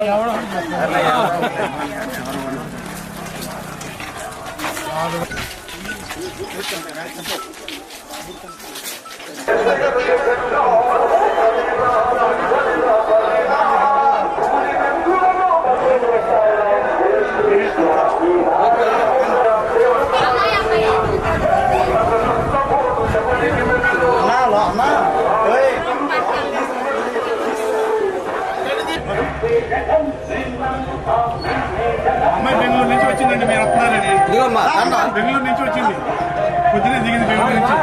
எவ்வளோ అమ్మాయి బెంగళూరు నుంచి వచ్చిందండి మీరు వస్తున్నారని బెంగళూరు నుంచి వచ్చింది పొద్దునే దిగింది బెంగళూరు నుంచి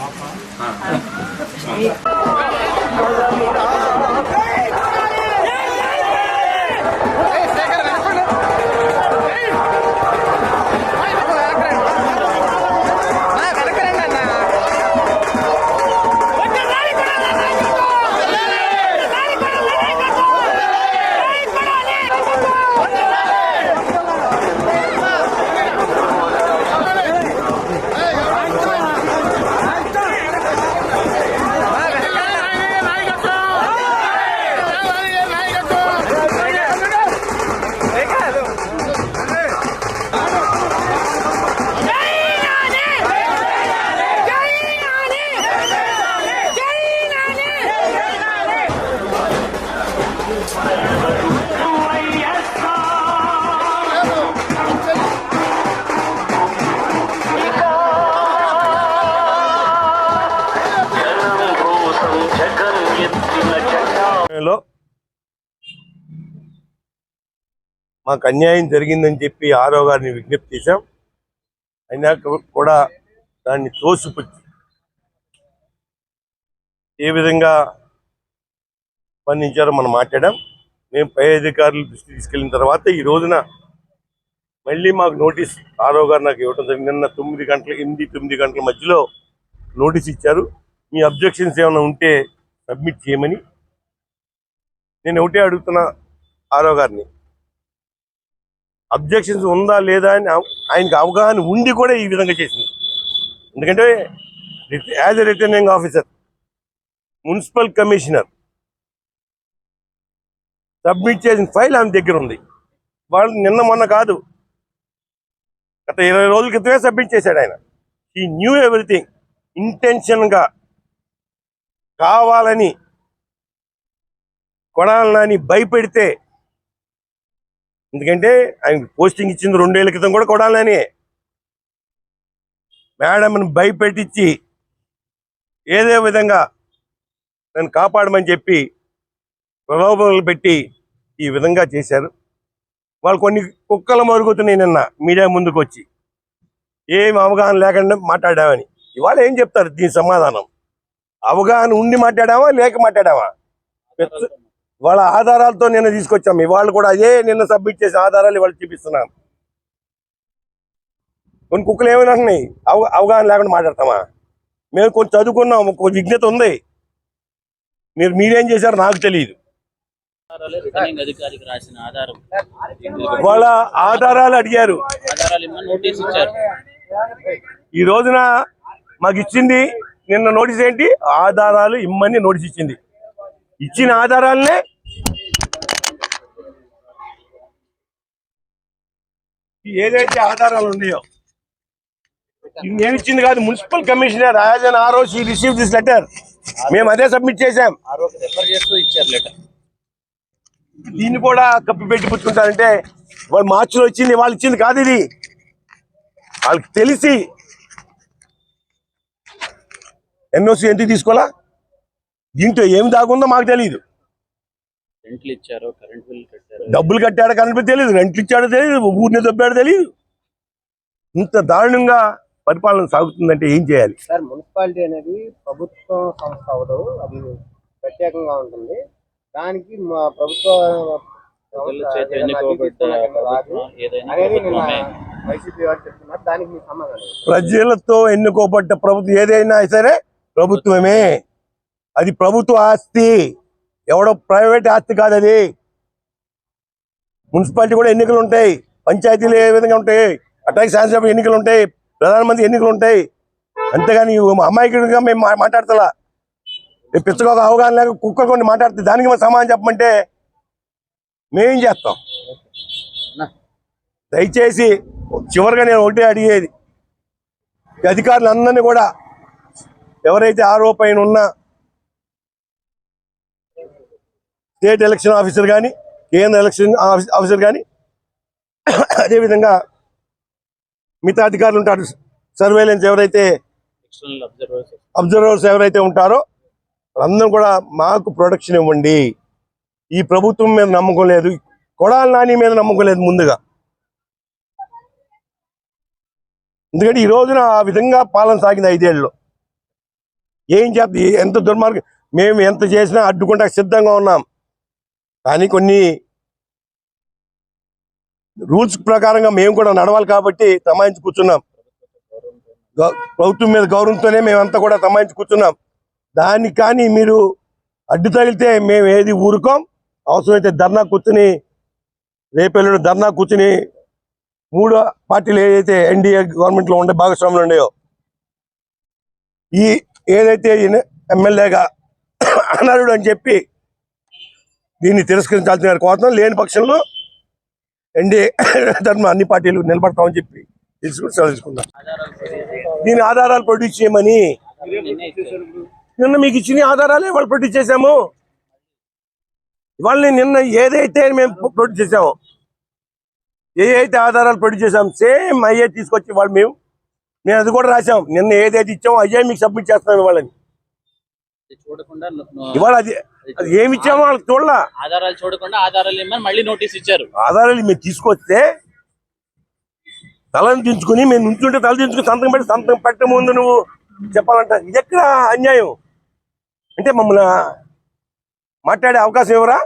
嗯。సమయంలో మాకు అన్యాయం జరిగిందని చెప్పి ఆరో గారిని విజ్ఞప్తి చేశాం. అయినా కూడా దాన్ని తోసిపుచ్చి ఏ విధంగా స్పందించారో మనం మాట్లాడాం. మేము పై అధికారులు దృష్టి తీసుకెళ్ళిన తర్వాత ఈ రోజున మళ్ళీ మాకు నోటీస్ ఆరో గారు నాకు ఇవ్వడం జరిగింది. నిన్న తొమ్మిది గంటల ఎనిమిది తొమ్మిది గంటల మధ్యలో నోటీస్ ఇచ్చారు. మీ అబ్జెక్షన్స్ ఏమైనా ఉంటే సబ్మిట్ చేయమని. నేను ఒకటే అడుగుతున్నా ఆరో గారిని. అబ్జెక్షన్స్ ఉందా లేదా అని ఆయనకు ఆయనకి అవగాహన ఉండి కూడా ఈ విధంగా చేసింది. ఎందుకంటే as a returning officer municipal commissioner submit చేసిన ఫైల్ ఆమె దగ్గర ఉంది. వాళ్ళు నిన్న మొన్న కాదు. గత ఇరవై రోజుల క్రితమే సబ్మిట్ చేశాడు ఆయన. ఈ న్యూ ఎవ్రీథింగ్ ఇంటెన్షన్గా కావాలని కొడాలని భయపెడితే ఎందుకంటే ఆయన పోస్టింగ్ ఇచ్చింది రెండేళ్ళ క్రితం కూడా కొడాలని మేడంని భయపెట్టించి ఏదే విధంగా నన్ను కాపాడమని చెప్పి ప్రలోభనలు పెట్టి ఈ విధంగా చేశారు. వాళ్ళు కొన్ని కుక్కలు మరుగుతున్నాయి నిన్న మీడియా ముందుకు వచ్చి ఏం అవగాహన లేకుండా మాట్లాడామని ఇవాళ ఏం చెప్తారు దీని సమాధానం? అవగాహన ఉండి మాట్లాడామా లేక మాట్లాడామా వాళ్ళ ఆధారాలతో నిన్న తీసుకొచ్చాం. ఇవాళ కూడా అదే నిన్న సబ్మిట్ చేసిన ఆధారాలు ఇవాళ చూపిస్తున్నాం. కొన్ని కుక్కలు ఏమైనా అంటున్నాయి? అవ అవగాహన లేకుండా మాట్లాడతామా? మేము కొంచెం చదువుకున్నాం ఒక విజ్ఞత ఉంది. మీరు మీరేం చేశారో నాకు తెలియదు. అధికారికి రాసిన ఆధారం. వాళ్ళ ఆధారాలు అడిగారు. నోటీస్ ఇచ్చారు. ఈ రోజున మాకు ఇచ్చింది నిన్న నోటీస్ ఏంటి? ఆధారాలు ఇమ్మని నోటీస్ ఇచ్చింది. ఇచ్చిన ఆధారాలనే ఏదైతే ఆధారాలు ఉన్నాయో నేను ఇచ్చింది కాదు municipal commissioner as an RO she receive this letter. మేము అదే సబ్మిట్ చేస్తూ ఇచ్చారు లెటర్. దీన్ని కూడా కప్పి పెట్టి పుచ్చుకుంటారంటే వాళ్ళు మార్చిలో వచ్చింది వాళ్ళు ఇచ్చింది కాదు ఇది. వాళ్ళకి తెలిసి ఎన్ఓసి ఎందుకు తీసుకోవాలా? దీంట్లో ఏం దాగుందో మాకు తెలియదు రెంట్లు ఇచ్చారు కరెంట్ బిల్ కట్టారు? డబ్బులు కట్టాడో కనిపి తెలియదు రెంట్లు ఇచ్చాడో తెలియదు ఊరిని దొబ్బాడో తెలియదు ఇంత దారుణంగా పరిపాలన సాగుతుందంటే ఏం చేయాలి? సార్ మున్సిపాలిటీ అనేది ప్రభుత్వం సంస్థ అవదు అది ప్రత్యేకంగా ఉంటుంది. దానికి మా ప్రభుత్వ? ప్రజలతో ఎన్నుకోబడ్డ ప్రభుత్వం ఏదైనా సరే ప్రభుత్వమే. అది ప్రభుత్వ ఆస్తి. ఎవడో ప్రైవేట్ ఆస్తి కాదు అది. మున్సిపాలిటీ కూడా ఎన్నికలు ఉంటాయి పంచాయతీలు ఏ విధంగా ఉంటాయి? అట్లాగే శాసనసభ ఎన్నికలు ఉంటాయి ప్రధానమంత్రి ఎన్నికలు ఉంటాయి అంతేగాని అమాయకుడిగా మేము మాట్లాడతలా? పిచ్చగా ఒక అవగాహన లేక కుక్క కొన్ని మాట్లాడితే దానికి మనం సమాధానం చెప్పమంటే మేమేం చేస్తాం? దయచేసి చివరిగా నేను ఒకటే అడిగేది. అధికారులందరినీ కూడా ఎవరైతే ఆరోపణ ఉన్న స్టేట్ ఎలక్షన్ ఆఫీసర్ కానీ కేంద్ర ఎలక్షన్ ఆఫీ- ఆఫీసర్ కానీ అదేవిధంగా మిగతా అధికారులు ఉంటారు. సర్వేలెన్స్ ఎవరైతే అబ్జర్వర్స్ ఎవరైతే ఉంటారో అందరూ కూడా మాకు ప్రొటెక్షన్ ఇవ్వండి. ఈ ప్రభుత్వం మీద నమ్మకం లేదు. కొడాల నాని మీద నమ్మకం లేదు ముందుగా. ఎందుకంటే ఈ రోజున ఆ విధంగా పాలన సాగింది ఐదేళ్ళు. ఏం చేద్దాం ఎంత దుర్మార్గం. మేము ఎంత చేసినా అడ్డుకుంటా సిద్ధంగా ఉన్నాం. కానీ కొన్ని రూల్స్ ప్రకారంగా మేము కూడా నడవాలి కాబట్టి తమాయించి కూర్చున్నాం. ప్రభుత్వం మీద గౌరవంతోనే మేమంతా కూడా తమాయించి కూర్చున్నాం. దాన్ని కానీ మీరు అడ్డు తగిలితే మేము ఏది ఊరుకోం. అవసరమైతే ధర్నా కూర్చుని రేపెల్లుడు ధర్నా కూర్చుని మూడు పార్టీలు ఏదైతే ఎన్డీఏ గవర్నమెంట్లో ఉండే భాగస్వాములు ఉన్నాయో ఈ ఏదైతే ఎమ్మెల్యేగా అనరుడు అని చెప్పి దీన్ని తిరస్కరించాల్సిన కోరుతున్నాం. లేని పక్షంలో ఎన్డీఏ ధర్మ అన్ని పార్టీలు నిలబడతామని చెప్పి తీసుకుని సెలవుకుందాం దీని ఆధారాలు ప్రొడ్యూస్ చేయమని నిన్న మీకు ఇచ్చిన ఆధారాలే వాళ్ళు ప్రొడ్యూస్ చేశాము. ఇవాళ నేను నిన్న ఏదైతే మేము ప్రొడ్యూస్ చేసామో ఏ అయితే ఆధారాలు ప్రొడ్యూస్ చేసాం సేమ్ అయ్యే తీసుకొచ్చి వాళ్ళు మేము మేము అది కూడా రాసాం నిన్న ఏదైతే ఇచ్చామో అయ్యే మీకు సబ్మిట్ చేస్తాం ఇవాళని చూడకుండా ను- ను- ఇవాళ అది అది ఏమి ఇచ్చామో వాళ్ళకి చూడాల. ఆధారాలు చూడకుండా ఆధారాలు ఇమ్మని మళ్ళీ నోటీస్ ఇచ్చారు. ఆధారాలు మీరు తీసుకొస్తే తలను దించుకుని మేము నుంచుంటే తల దించుకుని సంతకం పెట్టి సంతకం పెట్టే ముందు నువ్వు చెప్పాలంట ఇది ఎక్కడ అన్యాయం? అంటే మమ్మల్ని మాట్లాడే అవకాశం ఎవరా?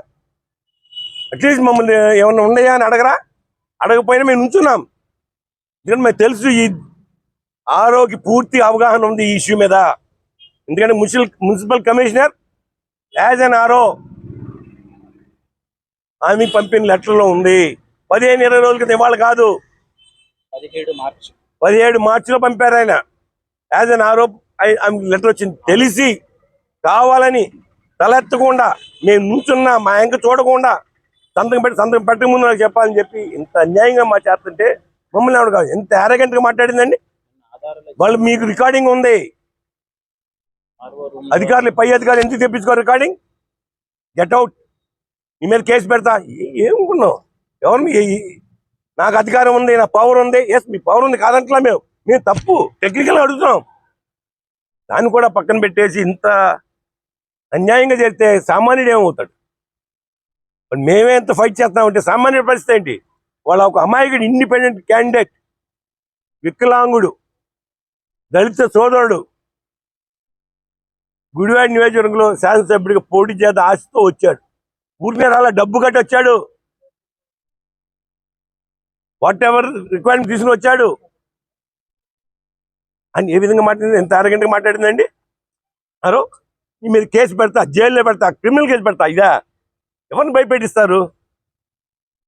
అట్లీస్ట్ మమ్మల్ని ఏమన్నా ఉన్నాయా అని అడగరా? అడగపోయినా మేము నుంచున్నాం. ఎందుకంటే మాకు తెలుసు ఈ ఆరోగ్య పూర్తి అవగాహన ఉంది ఈ ఇష్యూ మీద. ఎందుకంటే municipal municipal commissioner as an RO ఆమె పంపిన లెటర్లో ఉంది. పదిహేను ఇరవై రోజుల క్రితం ఇవాళ కాదు. పదిహేడు మార్చి. పదిహేడు మార్చిలో పంపారు ఆయన. యాజ్ అన్ ఆరోప్ లెటర్ వచ్చింది. తెలిసి కావాలని తలెత్తకుండా మేము నుంచున్నా మా ఇంక చూడకుండా సంతకం పెట్టి సంతకం పెట్టక ముందు నాకు చెప్పాలని చెప్పి ఇంత అన్యాయంగా మా చేస్తుంటే మమ్మల్ని ఎవరు కాదు ఎంత అరగంటగా మాట్లాడిందండి? వాళ్ళు మీకు రికార్డింగ్ ఉంది. అధికారులు పై అధికారులు ఎందుకు తెప్పించుకో రికార్డింగ్ గెట్ అవుట్ నీ మీద కేసు పెడతా. ఏమనుకున్నావు? ఎవరు మీ- నాకు అధికారం ఉంది నా పవర్ ఉంది. ఎస్ మీ పవర్ ఉంది కాదంటలా మేము. మేము తప్పు టెక్నికల్ అడుగుతున్నాం. దాన్ని కూడా పక్కన పెట్టేసి ఇంత అన్యాయంగా చేస్తే సామాన్యుడు ఏమవుతాడు? మేమే ఎంత ఫైట్ చేస్తామంటే సామాన్య పరిస్థితి ఏంటి? వాళ్ళ ఒక అమాయకుడు ఇండిపెండెంట్ క్యాండిడేట్ వికలాంగుడు దళిత సోదరుడు గుడివాడ నియోజకవర్గంలో శాసనసభ్యుడిగా పోటీ చేత ఆశతో వచ్చాడు. ఊరికే అలా డబ్బు కట్టి వచ్చాడు. వాట్ ఎవర్ రిక్వైర్మెంట్ తీసుకుని వచ్చాడు. అని ఏ విధంగా మాట్లాడింది? ఎంత అరగంటగా మాట్లాడిందండి? అరో మీరు మీద కేసు పెడతా జైల్లో పెడతా క్రిమినల్ కేసు పెడతా ఇదా? ఎవరిని భయపెట్టిస్తారు?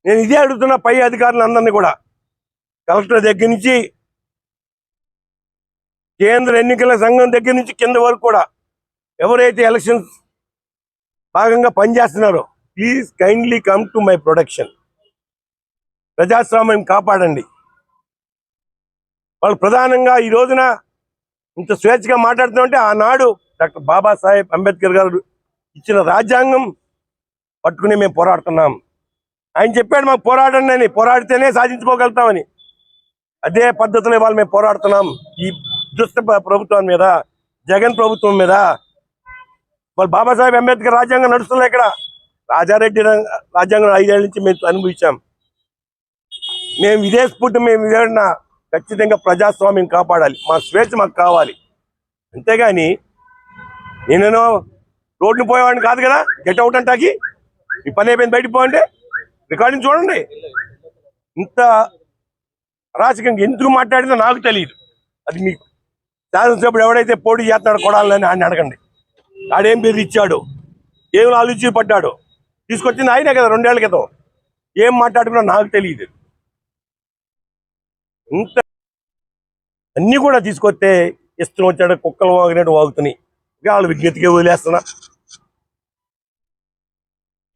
నేను ఇదే అడుగుతున్నా పై అధికారులందరినీ కూడా. కలెక్టర్ దగ్గర నుంచి కేంద్ర ఎన్నికల సంఘం దగ్గర నుంచి కింద వరకు కూడా ఎవరైతే ఎలక్షన్స్ భాగంగా పనిచేస్తున్నారో please kindly come to my production. ప్రజాస్వామ్యం కాపాడండి. వాళ్ళు ప్రధానంగా ఈ రోజున ఇంత స్వేచ్ఛగా మాట్లాడుతుంటే ఆనాడు డాక్టర్ బాబాసాహెబ్ అంబేద్కర్ గారు ఇచ్చిన రాజ్యాంగం పట్టుకుని మేము పోరాడుతున్నాం. ఆయన చెప్పాడు మాకు పోరాడండి అని పోరాడితేనే సాధించుకోగలుగుతామని. అదే పద్ధతిలో ఇవాళ మేము పోరాడుతున్నాం. ఈ దుష్ట ప్రభుత్వం మీద జగన్ ప్రభుత్వం మీద వాళ్ళు బాబాసాహెబ్ అంబేద్కర్ రాజ్యాంగం నడుస్తుంది ఇక్కడ. రాజారెడ్డి రాజ్యాంగం ఐదేళ్ళ నుంచి మేము అనుభవించాం. మేము ఇదే స్ఫూర్తి మేము ఇదేనా ఖచ్చితంగా ప్రజాస్వామ్యం కాపాడాలి. మా స్వేచ్ఛ మాకు కావాలి. అంతేగాని నేనేనో రోడ్ని పోయేవాడిని కాదు కదా? గెట్ అవుట్ అంటాకి ఈ పని అయిపోయింది బయటికి పోవంటే? రికార్డింగ్ చూడండి. ఇంత అరాచకంగా ఎందుకు మాట్లాడిందో నాకు తెలియదు. అది మీకు శాసనసభ్యుడు ఎవడైతే పోటీ చేస్తున్నాడో కొడాలని ఆయన అడగండి. ఆడేం పేరు ఇచ్చాడు? ఏం ఆలోచి పడ్డాడు? తీసుకొచ్చింది ఆయనే కదా రెండేళ్ళ క్రితం. ఏం మాట్లాడుకున్నా నాకు తెలియదు. ఇంత అన్నీ కూడా తీసుకొస్తే ఇష్టం వచ్చాడు కుక్కలు వాగినట్టు వాగుతున్నాయి. వాళ్ళు విజ్ఞతకే వదిలేస్తున్నా.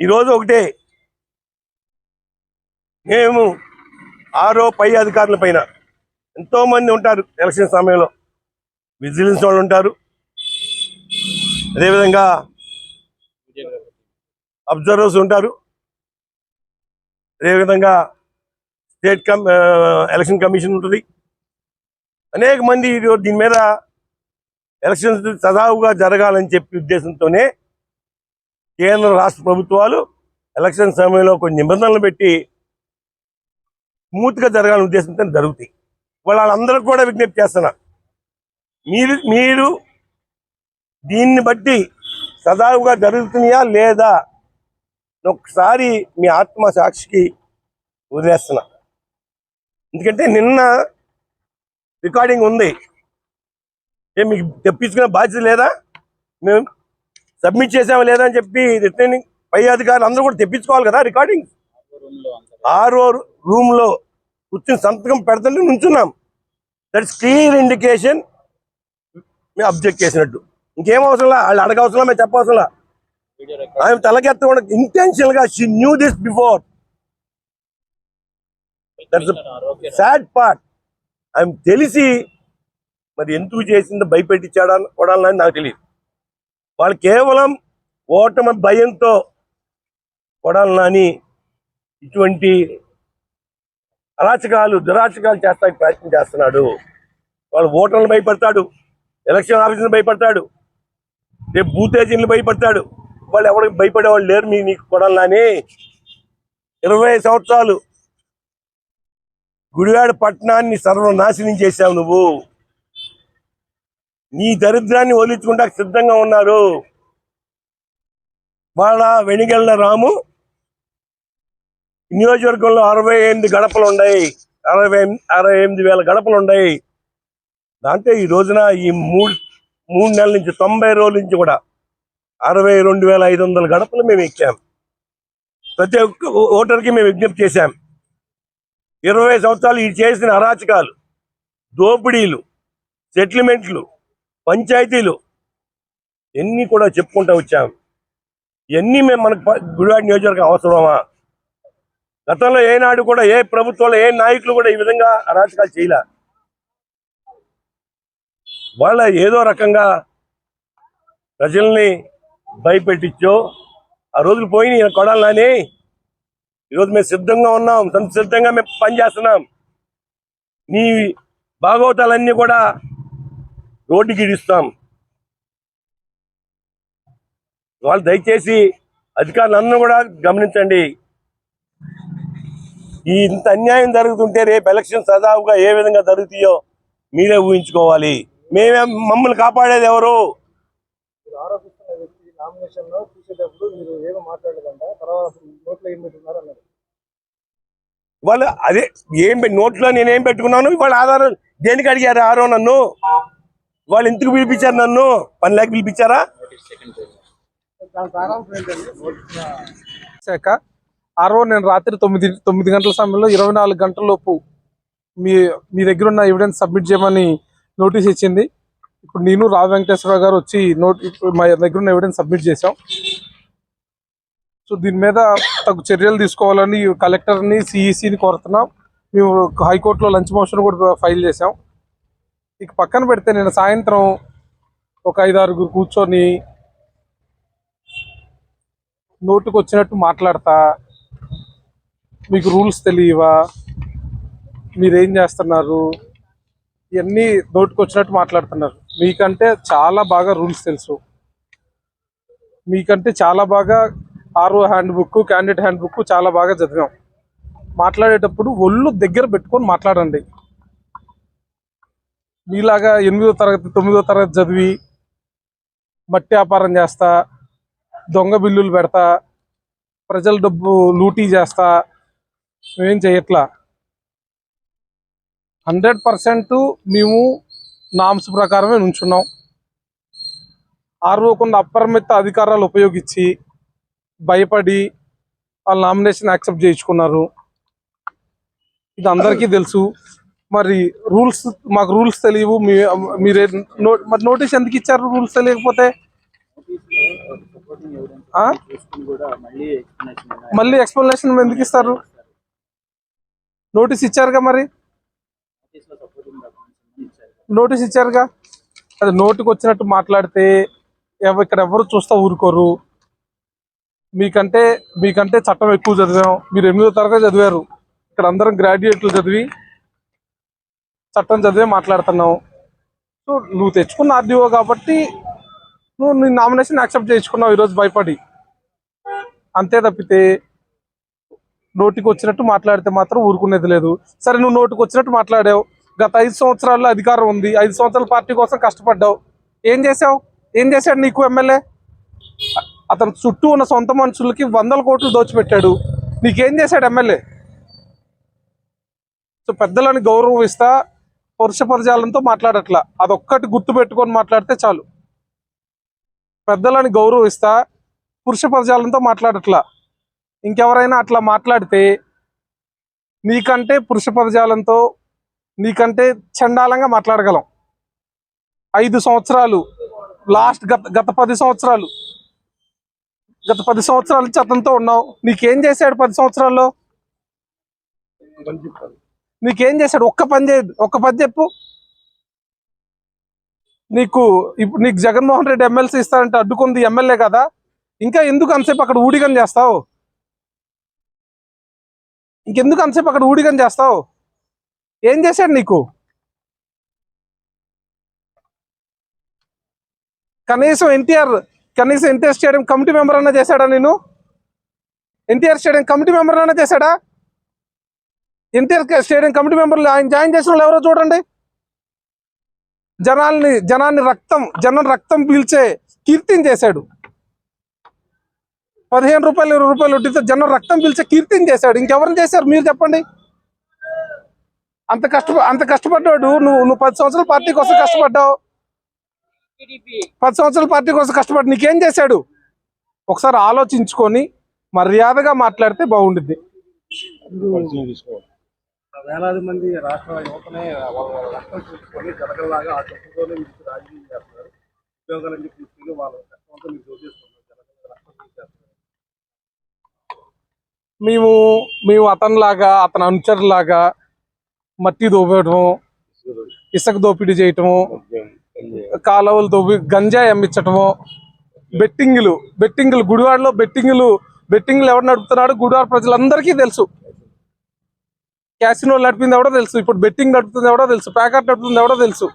ఈరోజు ఒకటే. మేము ఆరో పై అధికారుల పైన ఎంతో మంది ఉంటారు ఎలక్షన్ సమయంలో. విజిలెన్స్ వాళ్ళు ఉంటారు. అదేవిధంగా అబ్జర్వర్స్ ఉంటారు. అదేవిధంగా స్టేట్ కమ్ ఎలక్షన్ కమిషన్ ఉంటుంది. అనేక మంది దీని మీద ఎలక్షన్స్ సజావుగా జరగాలని చెప్పి ఉద్దేశంతోనే కేంద్ర రాష్ట్ర ప్రభుత్వాలు ఎలక్షన్ సమయంలో కొన్ని నిబంధనలు పెట్టి స్మూత్గా జరగాలని ఉద్దేశంతో జరుగుతాయి. వాళ్ళందరికీ కూడా విజ్ఞప్తి చేస్తున్నా. మీరు మీరు దీన్ని బట్టి సజావుగా జరుగుతున్నాయా లేదా ఒకసారి మీ ఆత్మ సాక్షికి వదిలేస్తున్నా. ఎందుకంటే నిన్న రికార్డింగ్ ఉంది. ఏ మీకు తెప్పించుకునే బాధ్యత లేదా? మేము సబ్మిట్ చేసామా లేదా అని చెప్పి రిటర్నింగ్ పై అధికారులు అందరూ కూడా తెప్పించుకోవాలి కదా రికార్డింగ్? ఆరో రూమ్లో కూర్చుని సంతకం పెడుతుంటే నుంచున్నాం. దట్స్ క్లియర్ ఇండికేషన్ మేము అబ్జెక్ట్ చేసినట్టు. ఇంకేం అవసరం వాళ్ళు అడగవసరం మేము చెప్పవసరం వీడియో రికార్డ్ ఆమె తలకెత్తకుండా ఇంటెన్షనల్గా she knew this before okay. Sad part ఆమె తెలిసి మరి ఎందుకు చేసిందో భయపెట్టించాడా కొడాలని నాకు తెలియదు. వాళ్ళు కేవలం ఓటమి భయంతో కొడాలని ఇటువంటి అరాచకాలు దురాచకాలు చేస్తానికి ప్రయత్నం చేస్తున్నాడు. వాళ్ళు ఓటర్లను భయపడతాడు ఎలక్షన్ ఆఫీసులు భయపడతాడు రేపు బూత్ ఏజెంట్లు భయపడతాడు. వాళ్ళు ఎవరికి భయపడే వాళ్ళు లేరు మీ నీకు కొడాలని. ఇరవై సంవత్సరాలు గుడివాడ పట్టణాన్ని సర్వనాశనం చేశావు నువ్వు. నీ దరిద్రాన్ని వదిలించుకుంటా సిద్ధంగా ఉన్నారు. వాళ్ళ వెనిగళ్ళ రాము నియోజకవర్గంలో అరవై ఎనిమిది గడపలు ఉన్నాయి. అరవై అరవై ఎనిమిది వేల గడపలు ఉన్నాయి. దాంట్లో ఈ రోజున ఈ మూడు మూడు నెలల నుంచి తొంభై రోజుల నుంచి కూడా అరవై రెండు వేల ఐదు వందల గడపలు మేము ఎక్కాం. ప్రతి ఒక్క ఓటర్కి మేము విజ్ఞప్తి చేశాం. ఇరవై సంవత్సరాలు ఈ చేసిన అరాచకాలు దోపిడీలు సెటిల్మెంట్లు పంచాయతీలు ఎన్ని కూడా చెప్పుకుంటూ వచ్చాం. ఇవన్నీ మేము మనకు గుడివాడ నియోజకవర్గం అవసరమా? గతంలో ఏనాడు కూడా ఏ ప్రభుత్వంలో ఏ నాయకులు కూడా ఈ విధంగా అరాచకాలు చేయలే. వాళ్ళ ఏదో రకంగా ప్రజల్ని భయపెట్టించో ఆ రోజులు పోయి నేను. కొడాలని ఈరోజు మేము సిద్ధంగా ఉన్నాం సంసిద్ధంగా మేము పనిచేస్తున్నాం. నీ భాగవతాలన్నీ కూడా రోడ్డుకి ఇస్తాం వాళ్ళు దయచేసి అధికారులందరూ కూడా గమనించండి. ఈ ఇంత అన్యాయం జరుగుతుంటే రేపు ఎలక్షన్ సజావుగా ఏ విధంగా జరుగుతాయో మీరే ఊహించుకోవాలి. మేమే మమ్మల్ని కాపాడేది ఎవరు? ఆరోపిస్తున్న వ్యక్తి నామినేషన్ చూసేటప్పుడు మీరు ఏమో మాట్లాడలేదంట తర్వాత వాళ్ళు అదే ఏం పె- నోట్లో నేనేం పెట్టుకున్నాను? వాళ్ళ ఆధారం దేనికి అడిగారు ఆరో నన్ను? వాళ్ళు ఎందుకు పిలిపించారు నన్ను? పని లేక పిలిపించారా శాఖ ఆ రోజు నేను రాత్రి తొమ్మిది తొమ్మిది గంటల సమయంలో ఇరవై నాలుగు గంటల లోపు మీ మీ దగ్గర ఉన్న ఎవిడెన్స్ సబ్మిట్ చేయమని నోటీస్ ఇచ్చింది. ఇప్పుడు నేను రావు వెంకటేశ్వరరావు గారు వచ్చి నోట్ ఇప్పుడు మా దగ్గర ఉన్న ఎవిడెన్స్ సబ్మిట్ చేసాం సో దీని మీద తగు చర్యలు తీసుకోవాలని కలెక్టర్ని సిఈసిని కోరుతున్నాం. మేము హైకోర్టులో లంచ్ మోషన్ కూడా ఫైల్ చేసాం ఇక పక్కన పెడితే నేను సాయంత్రం ఒక ఐదు ఆరుగురు కూర్చొని నోటుకు వచ్చినట్టు మాట్లాడతా మీకు రూల్స్ తెలియవా మీరేం చేస్తున్నారు ఇవన్నీ నోటుకు వచ్చినట్టు మాట్లాడుతున్నారు. మీకంటే చాలా బాగా రూల్స్ తెలుసు. మీకంటే చాలా బాగా RO handbook candidate handbook చాలా బాగా చదివాం. మాట్లాడేటప్పుడు ఒళ్ళు దగ్గర పెట్టుకొని మాట్లాడండి. మీలాగా ఎనిమిదో తరగతి తొమ్మిదో తరగతి చదివి మట్టి వ్యాపారం చేస్తా దొంగ బిల్లులు పెడతా ప్రజల డబ్బు లూటీ చేస్తా మేమేం చేయట్లా? హండ్రెడ్ పర్సెంట్ మేము నామ్స్ ప్రకారమే నుంచున్నాం. ఆర్ఓకున్న అపరిమిత అధికారాలు ఉపయోగించి భయపడి వాళ్ళ నామినేషన్ యాక్సెప్ట్ చేయించుకున్నారు. ఇది అందరికీ తెలుసు. మరి రూల్స్ మాకు రూల్స్ తెలియవు. మీ మీరే మరి నోటీస్ ఎందుకు ఇచ్చారు? రూల్స్ తెలియకపోతే? మళ్ళీ ఎక్స్ప్లెనేషన్ ఎందుకు ఇస్తారు? నోటీస్ ఇచ్చారుగా మరి? నోటీస్ ఇచ్చారుగా? అది నోటికి వచ్చినట్టు మాట్లాడితే ఎవ- ఇక్కడ ఎవరు చూస్తా ఊరుకోరు. మీకంటే మీకంటే చట్టం ఎక్కువ చదివాం. మీరు ఎనిమిదో తరగతి చదివారు. ఇక్కడ అందరం గ్రాడ్యుయేట్లు చదివి చట్టం చదివే మాట్లాడుతున్నావు సో నువ్వు తెచ్చుకున్న ఆర్డీఓ కాబట్టి నువ్వు నీ నామినేషన్ యాక్సెప్ట్ చేయించుకున్నావు ఈరోజు భయపడి. అంతే తప్పితే నోటికి వచ్చినట్టు మాట్లాడితే మాత్రం ఊరుకునేది లేదు. సరే నువ్వు నోటికి వచ్చినట్టు మాట్లాడావు. గత ఐదు సంవత్సరాల్లో అధికారం ఉంది. ఐదు సంవత్సరాల పార్టీ కోసం కష్టపడ్డావు. ఏం చేసావు ఏం చేశాడు నీకు ఎమ్మెల్యే? అతను చుట్టూ ఉన్న సొంత మనుషులకి వందల కోట్లు దోచిపెట్టాడు. నీకేం చేశాడు ఎమ్మెల్యే? సో పెద్దలని గౌరవిస్తా పరుషపరజాలంతో మాట్లాడట్లా. అదొక్కటి గుర్తు పెట్టుకొని మాట్లాడితే చాలు. పెద్దలని గౌరవిస్తా పురుష పరజాలంతో మాట్లాడట్లా. ఇంకెవరైనా అట్లా మాట్లాడితే నీకంటే పురుష పదజాలంతో నీకంటే చండాలంగా మాట్లాడగలం. ఐదు సంవత్సరాలు లాస్ట్ గత గత పది సంవత్సరాలు. గత పది సంవత్సరాల నుంచి అతనితో ఉన్నావు. నీకేం చేశాడు పది సంవత్సరాల్లో? నీకేం చేశాడు? ఒక్క పని చే ఒక్క పని చెప్పు. నీకు ఇప్పుడు నీకు జగన్మోహన్ రెడ్డి ఎమ్మెల్సీ ఇస్తారంటే అడ్డుకుంది ఎమ్మెల్యే కదా. ఇంకా ఎందుకు అంతసేపు అక్కడ ఊడిగం చేస్తావు? ఇంకెందుకు అంతసేపు అక్కడ ఊడిగం చేస్తావు? ఏం చేశాడు నీకు? కనీసం ఎన్టీఆర్ కనీసం ఎన్టీఆర్ స్టేడియం కమిటీ మెంబర్ అన్నా చేశాడా నేను ఎన్టీఆర్ స్టేడియం కమిటీ మెంబర్ అన్నా చేశాడా? ఎన్టీఆర్ స్టేడియం కమిటీ మెంబర్లు ఆయన జాయిన్ చేసిన వాళ్ళు ఎవరో చూడండి. జనాల్ని జనాన్ని రక్తం జనం రక్తం పీల్చే కీర్తిని చేశాడు. పదిహేను రూపాయలు ఇరవై రూపాయలు వడ్డీతో జనం రక్తం పీల్చే కీర్తిని చేశాడు. ఇంకెవరిని చేశారు మీరు చెప్పండి. అంత కష్ట అంత కష్టపడ్డాడు. నువ్వు నువ్వు పది సంవత్సరాల పార్టీ కోసం కష్టపడ్డావు. పది సంవత్సరాల పార్టీ కోసం కష్టపడి నీకేం చేశాడు? ఒకసారి ఆలోచించుకొని మర్యాదగా మాట్లాడితే బాగుంటుంది వేలాది మంది రాష్ట్ర యువతనే వాళ్ళ రక్తం చూసుకొని జరగలాగా ఆ చెప్పుతోనే మీకు రాజకీయం చేస్తున్నారు. ఉద్యోగాలని చెప్పి తీసుకుని వాళ్ళ కష్టంతో మీకు రక్తం తీసేస్తున్నారు మేము మేము అతనిలాగా అతని అనుచరులాగా మట్టి దోపడం. ఇసుక దోపిడీ చేయటము కాలువలు దోపి గంజాయి అమ్మించటము బెట్టింగులు బెట్టింగులు గుడివాడలో బెట్టింగులు బెట్టింగ్లు ఎవరు నడుపుతున్నాడు గుడివాడ ప్రజలందరికీ తెలుసు. క్యాసినో నడిపింది ఎవడో తెలుసు ఇప్పుడు బెట్టింగ్ నడుపుతుంది ఎవడో తెలుసు ప్యాకెట్ నడుపుతుంది ఎవడో తెలుసు.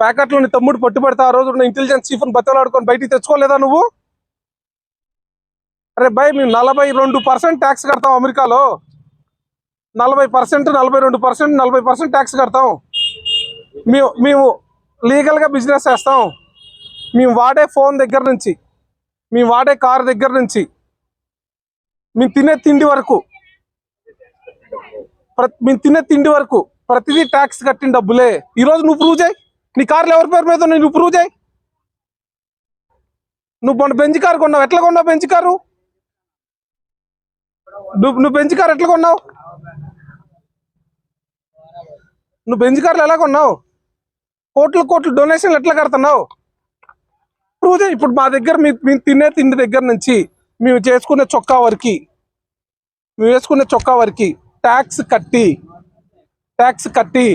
ప్యాకెట్లోని తమ్ముడు పట్టుబడితే ఆ రోజు ఉన్న ఇంటెలిజెన్స్ చీఫ్ బతలాడుకొని బయటికి తెచ్చుకోలేదా నువ్వు? అరే భయ్ మేము నలభై రెండు పర్సెంట్ ట్యాక్స్ కడతాం అమెరికాలో. నలభై పర్సెంట్ నలభై రెండు పర్సెంట్ నలభై పర్సెంట్ ట్యాక్స్ కడతాం. మేము మేము లీగల్గా బిజినెస్ చేస్తాం. మేము వాడే ఫోన్ దగ్గర నుంచి మేము వాడే కార్ దగ్గర నుంచి మేము తినే తిండి వరకు ప్రతి మేము తినే తిండి వరకు ప్రతిదీ ట్యాక్స్ కట్టిన డబ్బులే. ఈరోజు నువ్వు ప్రూవ్ చేయి. నీ కార్లు ఎవరి పేరు మీద నువ్వు ప్రూవ్ చేయి. నువ్వు మొన్న బెంచ్ కారు కొన్నావు. ఎట్లా కొన్నావు బెంచ్ కారు? నువ్వు నువ్వు బెంచ్ కారు ఎట్లా కొన్నావు? నువ్వు బెంచ్ కార్లు ఎలా కొన్నావు? కోట్లు కోట్లు డొనేషన్లు ఎట్లా కడుతున్నావు? ప్రూవ్ ఇప్పుడు మా దగ్గర మీ మేము తినే తిండి దగ్గర నుంచి మేము చేసుకునే చొక్కా వరకు మేము వేసుకునే చొక్కా వరకు ట్యాక్స్ కట్టి ట్యాక్స్ కట్టి